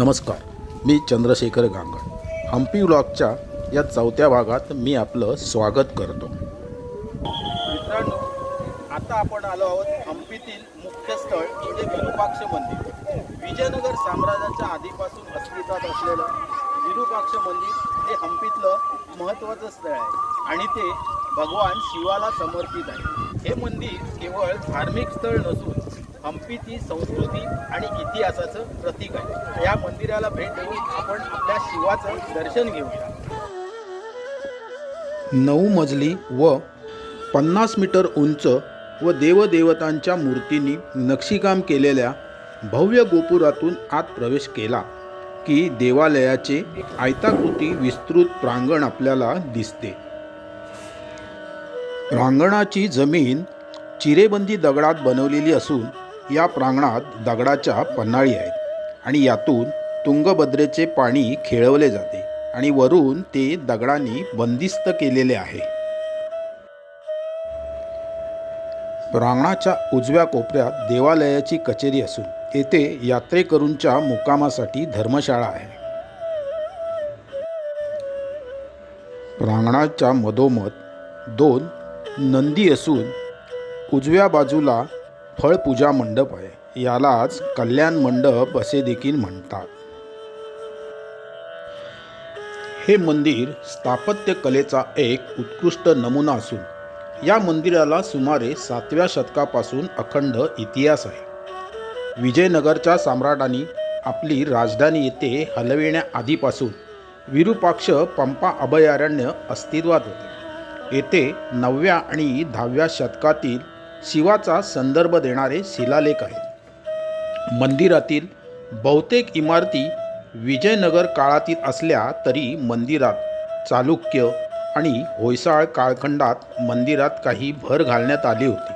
नमस्कार मी चंद्रशेखर गांगड हम्पी ब्लॉगच्या या चौथ्या भागात मी आपलं स्वागत करतो. मित्रांनो आता आपण आलो आहोत हम्पीतील मुख्य स्थळ म्हणजे विरूपाक्ष मंदिर. विजयनगर साम्राज्याच्या आधीपासून अस्तित्वात असलेलं विरूपाक्ष मंदिर हे हम्पीतलं महत्त्वाचं स्थळ आहे आणि ते भगवान शिवाला समर्पित आहे. हे मंदिर केवळ धार्मिक स्थळ नसून हम्पीची संस्कृती आणि इतिहासाचं प्रतीक आहे. या मंदिराला भेट देऊन आपण आपल्या शिवाचं दर्शन घेऊया. नऊ मजली व पन्नास मीटर उंच व देवदेवतांच्या मूर्तींनी नक्षीकाम केलेल्या भव्य गोपुरातून आत प्रवेश केला की देवालयाचे आयताकृती विस्तृत प्रांगण आपल्याला दिसते. प्रांगणाची जमीन चिरेबंदी दगडात बनवलेली असून या प्रांगणात दगडाच्या पन्हाळी आहेत आणि यातून तुंगभद्रेचे पाणी खेळवले जाते आणि वरून ते दगडांनी बंदिस्त केलेले आहे. प्रांगणाच्या उजव्या कोपऱ्यात देवालयाची कचेरी असून येथे यात्रेकरूंच्या मुक्कामासाठी धर्मशाळा आहे. प्रांगणाच्या मधोमध दोन नंदी असून उजव्या बाजूला फळपूजा मंडप आहे. यालाच कल्याण मंडप असे देखील म्हणतात. हे मंदिर स्थापत्य कलेचा एक उत्कृष्ट नमुना असून या मंदिराला सुमारे सातव्या शतकापासून अखंड इतिहास आहे. विजयनगरच्या सम्राटांनी आपली राजधानी येथे हलविण्याआधीपासून विरूपाक्ष पंपा अभयारण्य अस्तित्वात होते. येथे नवव्या आणि दहाव्या शतकातील शिवाचा संदर्भ देणारे शिलालेख आहेत. मंदिरातील बहुतेक इमारती विजयनगर काळातील असल्या तरी मंदिरात चालुक्य आणि होयसाळ काळखंडात मंदिरात काही भर घालण्यात आली होती.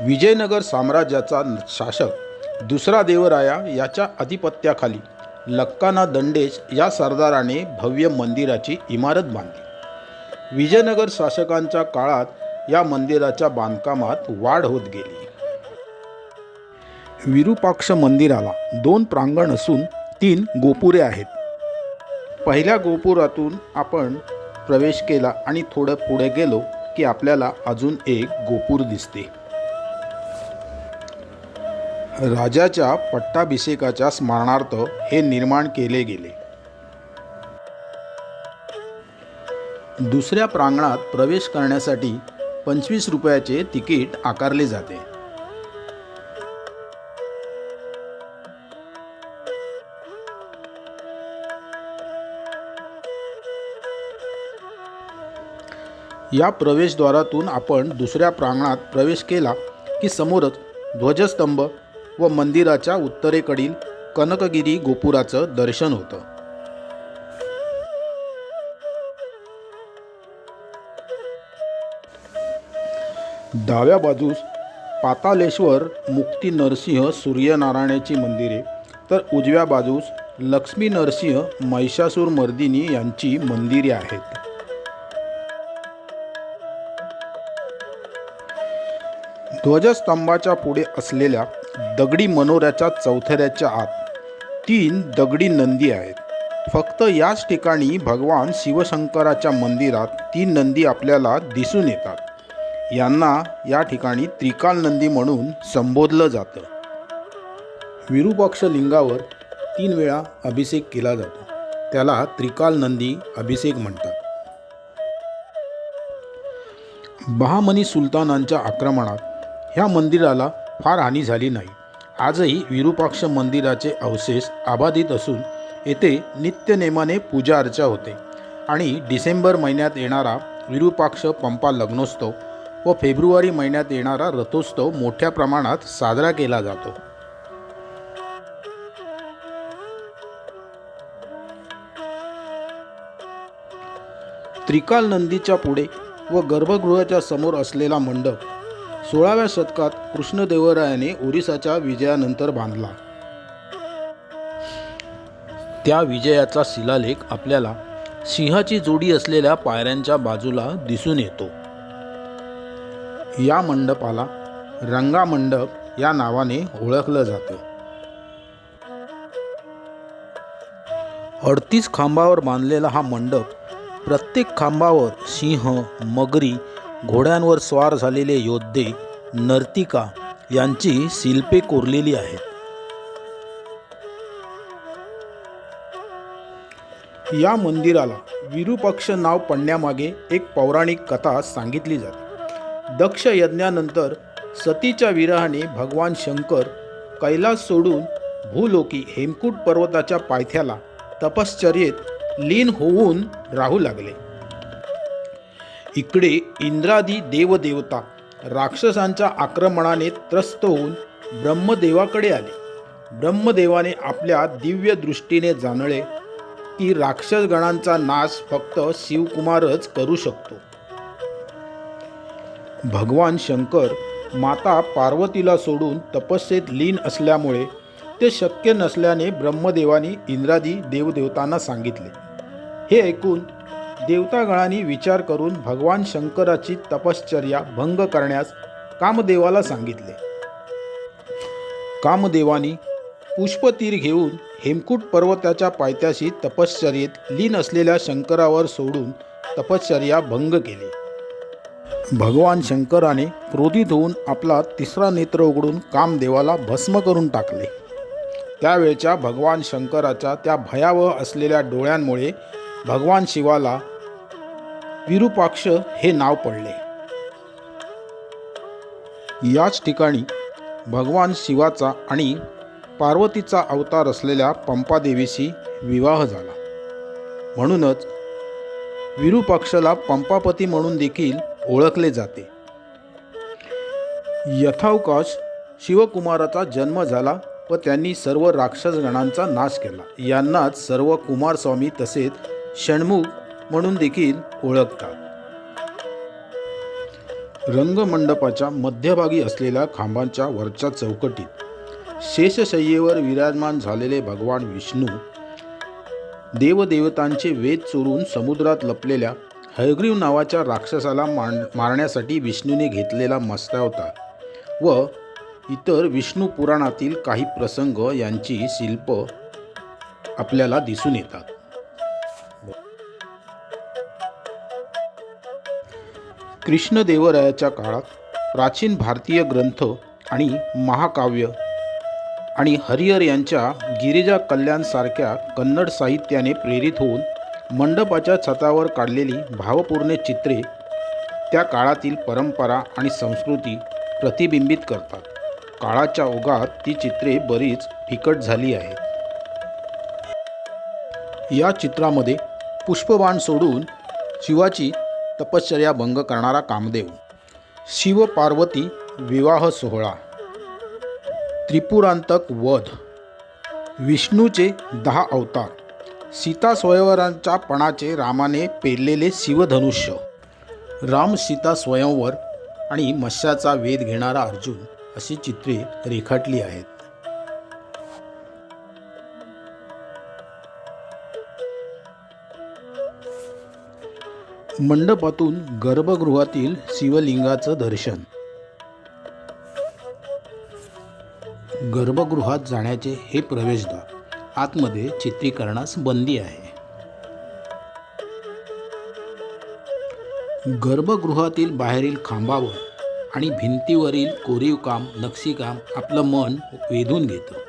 विजयनगर साम्राज्याचा शासक दुसरा देवराया याच्या अधिपत्याखाली लक्काना दंडेश या सरदाराने भव्य मंदिराची इमारत बांधली. विजयनगर शासकांच्या काळात या मंदिराच्या बांधकामात वाढ होत गेली. विरूपाक्ष मंदिराला दोन प्रांगण असून तीन गोपुरे आहेत. पहिल्या गोपुरातून आपण प्रवेश केला आणि थोडं पुढे गेलो की आपल्याला अजून एक गोपूर दिसते. राजाच्या पट्टाभिषेकाच्या स्मरणार्थ हे निर्माण केले गेले. दुसऱ्या प्रांगणात प्रवेश करण्यासाठी पंचवीस रुपयाचे तिकीट आकारले जाते. या प्रवेशद्वारातून आपण दुसऱ्या प्रांगणात प्रवेश केला की समोरच ध्वजस्तंभ व मंदिराच्या उत्तरेकडील कनकगिरी गोपुराचं दर्शन होतं. डाव्या बाजूस पातालेश्वर मुक्ती नरसिंह सूर्यनारायणाची मंदिरे. तर उजव्या बाजूस लक्ष्मी नरसिंह महिषासूर मर्दिनी यांची मंदिरे आहेत. ध्वजस्तंभाच्या पुढे असलेल्या दगडी मनोऱ्याच्या चौथऱ्याच्या आत तीन दगडी नंदी आहेत. फक्त याच ठिकाणी भगवान शिवशंकराच्या मंदिरात तीन नंदी आपल्याला दिसून येतात. यांना या ठिकाणी त्रिकाल नंदी म्हणून संबोधलं जातं. विरूपाक्ष लिंगावर तीन वेळा अभिषेक केला जातो. त्याला त्रिकाल नंदी अभिषेक म्हणतात. बहामनी सुलतानांच्या आक्रमणात ह्या मंदिराला फार हानी झाली नाही. आजही विरूपाक्ष मंदिराचे अवशेष आबाधित असून येथे नित्यनेमाने पूजा अर्चा होते. आणि डिसेंबर महिन्यात येणारा विरूपाक्ष पंपा लग्नोत्सव व फेब्रुवारी महिन्यात येणारा रथोत्सव मोठ्या प्रमाणात साजरा केला जातो. त्रिकाल नंदीच्या पुढे व गर्भगृहाच्या समोर असलेला मंडप सोळाव्या शतकात कृष्णदेवरायाने ओरिसाच्या विजयानंतर बांधला. त्या विजयाचा शिलालेख आपल्याला सिंहाची जोडी असलेल्या पायऱ्यांच्या बाजूला दिसून येतो. या मंडपाला रंगा मंडप या नावाने ओळखलं जातं. अडतीस खांबावर बांधलेला हा मंडप प्रत्येक खांबावर सिंह मगरी घोड्यांवर स्वार झालेले योद्धे नर्तिका यांची शिल्पे कोरलेली आहेत. या मंदिराला विरूपक्ष नाव पडण्यामागे एक पौराणिक कथा सांगितली जाते. दक्ष यज्ञानंतर सतीच्या विरहाने भगवान शंकर कैलास सोडून भूलोकी हेमकूट पर्वताच्या पायथ्याला तपश्चर्येत लीन होऊन राहू लागले. इकडे इंद्रादी देवदेवता राक्षसांच्या आक्रमणाने त्रस्त होऊन ब्रह्मदेवाकडे आले. ब्रह्मदेवाने आपल्या दिव्य दृष्टीने जाणले की राक्षसगणांचा नाश फक्त शिवकुमारच करू शकतो. भगवान शंकर माता पार्वतीला सोडून तपस्येत लीन असल्यामुळे ते शक्य नसल्याने ब्रह्मदेवानी इंद्रादी देवदेवतांना सांगितले. हे ऐकून देवतागणांनी विचार करून भगवान शंकराची तपश्चर्या भंग करण्यास कामदेवाला सांगितले. कामदेवानी पुष्पतीर घेऊन हेमकूट पर्वताच्या पायथ्याशी तपश्चर्येत लीन असलेल्या शंकरावर सोडून तपश्चर्या भंग केली. भगवान शंकराने क्रोधित होऊन आपला तिसरा नेत्र उघडून कामदेवाला भस्म करून टाकले. त्यावेळच्या भगवान शंकराच्या त्या भयावह असलेल्या डोळ्यांमुळे भगवान शिवाला विरूपाक्ष हे नाव पडले. याच ठिकाणी भगवान शिवाचा आणि पार्वतीचा अवतार असलेल्या पंपादेवीशी विवाह झाला. म्हणूनच विरूपाक्षला पंपापती म्हणून देखील ओळखले जाते. यथावकाश शिवकुमाराचा जन्म झाला व त्यांनी सर्व राक्षसगणांचा नाश केला. यांनाच सर्व कुमारस्वामी तसेच षण्मुख म्हणून देखील ओळखतात. रंगमंडपाच्या मध्यभागी असलेल्या खांबांच्या वरच्या चौकटीत शेषशय्येवर विराजमान झालेले भगवान विष्णू देवदेवतांचे वेद चोरून समुद्रात लपलेल्या हयग्रीव नावाच्या राक्षसाला मार मारण्यासाठी विष्णूने घेतलेला मस्तावतार व इतर विष्णू पुराणातील काही प्रसंग यांची शिल्प आपल्याला दिसून येतात. कृष्णदेवरायाच्या काळात प्राचीन भारतीय ग्रंथ आणि महाकाव्य आणि हरिहर यांच्या गिरिजा कल्याणसारख्या कन्नड साहित्याने प्रेरित होऊन मंडपाच्या छतावर काढलेली भावपूर्ण चित्रे त्या काळातील परंपरा आणि संस्कृती प्रतिबिंबित करतात. काळाच्या ओघात ती चित्रे बरीच फिकट झाली आहेत. या चित्रामध्ये पुष्पबाण सोडून शिवाची तपश्चर्या भंग करणारा कामदेव शिव पार्वती विवाह सोहळा त्रिपुरांतक वध विष्णूचे दहा अवतार सीता स्वयंवरांच्या पणाचे रामाने पेरलेले शिवधनुष्य. राम सीता स्वयंवर आणि मत्स्याचा वेध घेणारा अर्जुन अशी चित्रे रेखाटली आहेत. मंडपातून गर्भगृहातील शिवलिंगाचं दर्शन. गर्भगृहात जाण्याचे हे प्रवेशद्वार. आतमध्ये चित्रीकरणास बंदी आहे. गर्भगृहातील बाहेरील खांबावर आणि भिंतीवरील कोरीवकाम नक्षीकाम आपलं मन वेधून घेतं.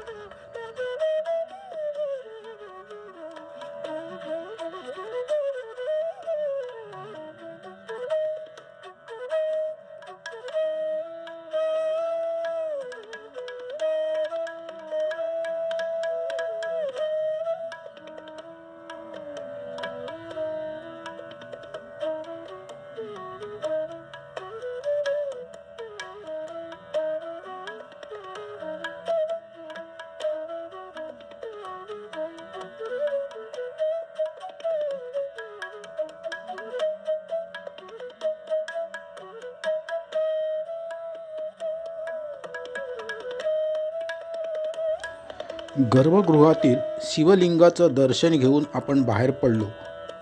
गर्भगृहातील शिवलिंगाचं दर्शन घेऊन आपण बाहेर पडलो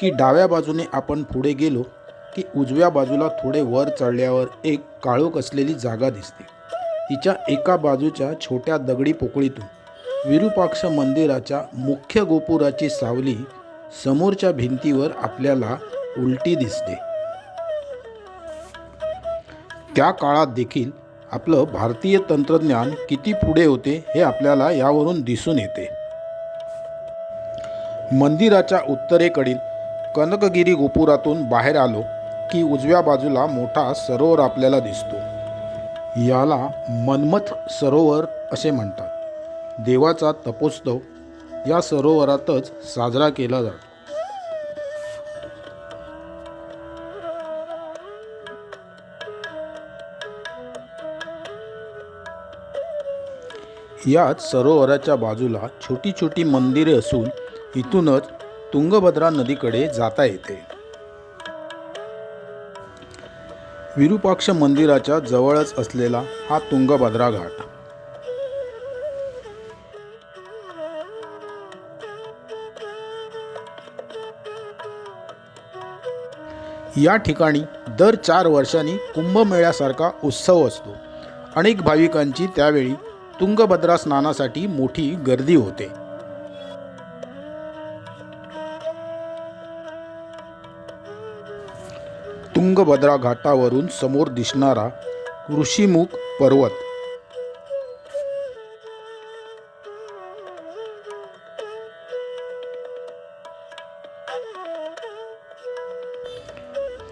की डाव्या बाजूने आपण पुढे गेलो की उजव्या बाजूला थोडे वर चढल्यावर एक काळोख असलेली जागा दिसते. तिच्या एका बाजूच्या छोट्या दगडी पोकळीतून विरूपाक्ष मंदिराच्या मुख्य गोपुराची सावली समोरच्या भिंतीवर आपल्याला उलटी दिसते. त्या काळात देखील आपलं भारतीय तंत्रज्ञान किती पुढे होते हे आपल्याला यावरून दिसून येते. मंदिराच्या उत्तरेकडील कनकगिरी गोपुरातून बाहेर आलो की उजव्या बाजूला मोठा सरोवर आपल्याला दिसतो. याला मनमथ सरोवर असे म्हणतात. देवाचा तपोत्सव या सरोवरातच साजरा केला जातो. याच सरोवराच्या बाजूला छोटी छोटी मंदिरे असून इथूनच तुंगभद्रा नदीकडे जाता येते. विरूपाक्ष मंदिराच्या जवळच असलेला हा तुंगभद्रा घाट. या ठिकाणी दर चार वर्षांनी कुंभमेळ्यासारखा उत्सव असतो. अनेक भाविकांची त्यावेळी तुंगभद्रा स्नानासाठी मोठी गर्दी होते. तुंगभद्रा घाटावरून समोर दिसणारा ऋषीमुख पर्वत.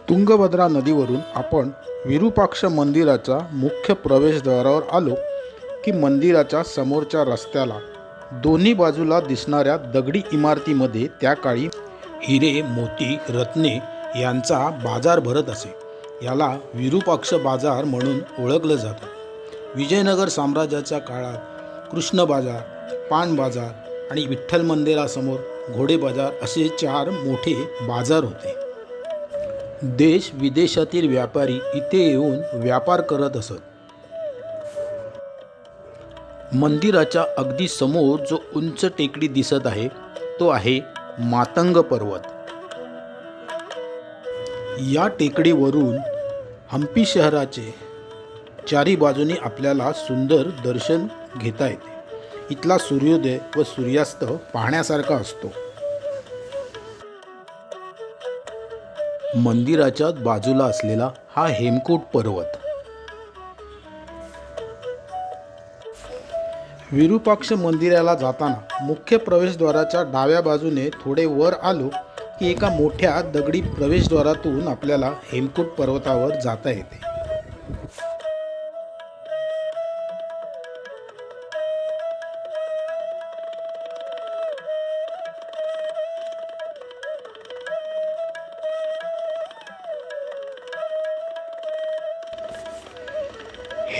तुंगभद्रा नदीवरून आपण विरूपाक्ष मंदिराच्या मुख्य प्रवेशद्वारावर आलो. की मंदिराच्या समोरच्या रस्त्याला दोन्ही बाजूला दिसणाऱ्या दगडी इमारतीमध्ये त्या काळी हिरे मोती रत्ने यांचा बाजार भरत असे. याला विरूपाक्ष बाजार म्हणून ओळखलं जातं. विजयनगर साम्राज्याच्या काळात कृष्ण बाजार पान बाजार आणि विठ्ठल मंदिरासमोर घोडे बाजार असे चार मोठे बाजार होते. देश विदेशातील व्यापारी इथे येऊन व्यापार करत असत. मंदिराच्या अगदी समोर जो उंच टेकडी दिसत आहे तो आहे मातंग पर्वत. या टेकडीवरून हम्पी शहराचे चारी बाजूनी आपल्याला सुंदर दर्शन घेता येते. इथला सूर्योदय व सूर्यास्त पाहण्यासारखा असतो. मंदिराच्या बाजूला असलेला हा हेमकूट पर्वत. विरूपाक्ष मंदिराला जाताना मुख्य प्रवेशद्वाराच्या डाव्या बाजूने थोडे वर आलो की एका मोठ्या दगडी प्रवेशद्वारातून आपल्याला हेमकूट पर्वतावर जाता येते.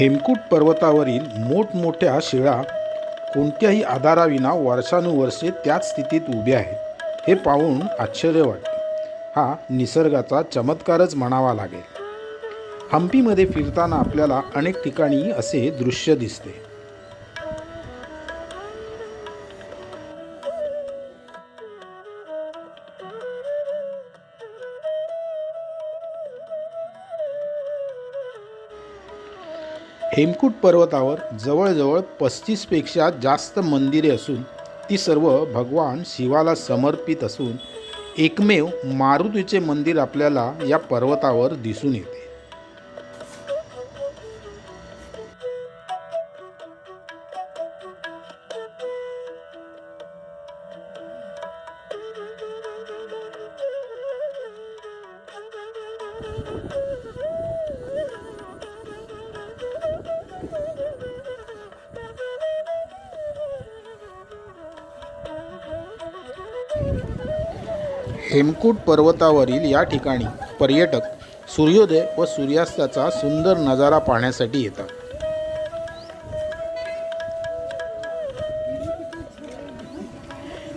हेमकूट पर्वतावरील मोठमोठ्या शिळा कोणत्याही आधाराविना वर्षानुवर्षे त्याच स्थितीत उभ्या आहेत. हे पाहून आश्चर्य वाटते. हा निसर्गाचा चमत्कारच म्हणावा लागेल. हम्पीमध्ये फिरताना आपल्याला अनेक ठिकाणी असे दृश्य दिसते. हेमकूट पर्वतावर जवळजवळ पस्तीसपेक्षा जास्त मंदिरे असून ती सर्व भगवान शिवाला समर्पित असून एकमेव मारुतीचे मंदिर आपल्याला या पर्वतावर दिसून येते. हेमकूट पर्वतावरील या ठिकाणी पर्यटक सूर्योदय व सूर्यास्ताचा सुंदर नजारा पाहण्यासाठी येतात.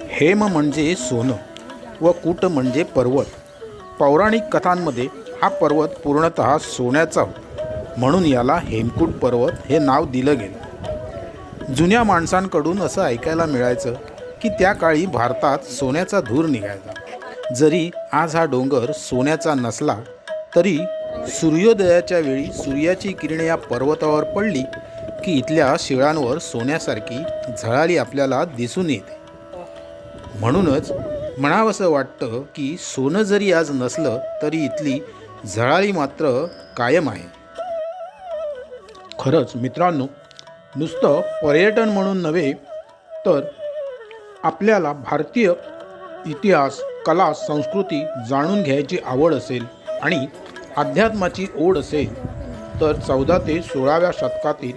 हेम म्हणजे सोनं व कूट म्हणजे पर्वत. पौराणिक कथांमध्ये हा पर्वत पूर्णतः सोन्याचा होता. म्हणून याला हेमकूट पर्वत हे नाव दिलं गेलं. जुन्या माणसांकडून असं ऐकायला मिळायचं की त्या काळी भारतात सोन्याचा धूर निघायचा. जरी आज हा डोंगर सोन्याचा नसला तरी सूर्योदयाच्या वेळी सूर्याची किरणे या पर्वतावर पडली की इथल्या शिळांवर सोन्यासारखी झळाळी आपल्याला दिसून येते. म्हणूनच म्हणावंसं वाटतं की सोनं जरी आज नसलं तरी इथली झळाळी मात्र कायम आहे. खरंच मित्रांनो नुसतं पर्यटन म्हणून नव्हे तर आपल्याला भारतीय इतिहास कला संस्कृती जाणून घ्यायची आवड असेल आणि अध्यात्माची ओढ असेल तर चौदा ते सोळाव्या शतकातील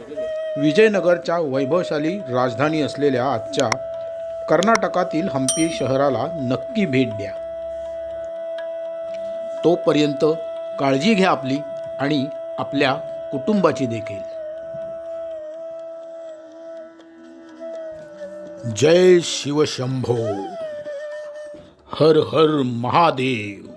विजयनगरच्या वैभवशाली राजधानी असलेल्या आजच्या कर्नाटकातील हम्पी शहराला नक्की भेट द्या. तोपर्यंत काळजी घ्या आपली आणि आपल्या कुटुंबाची देखील. जय शिवशंभो हर हर महादेव।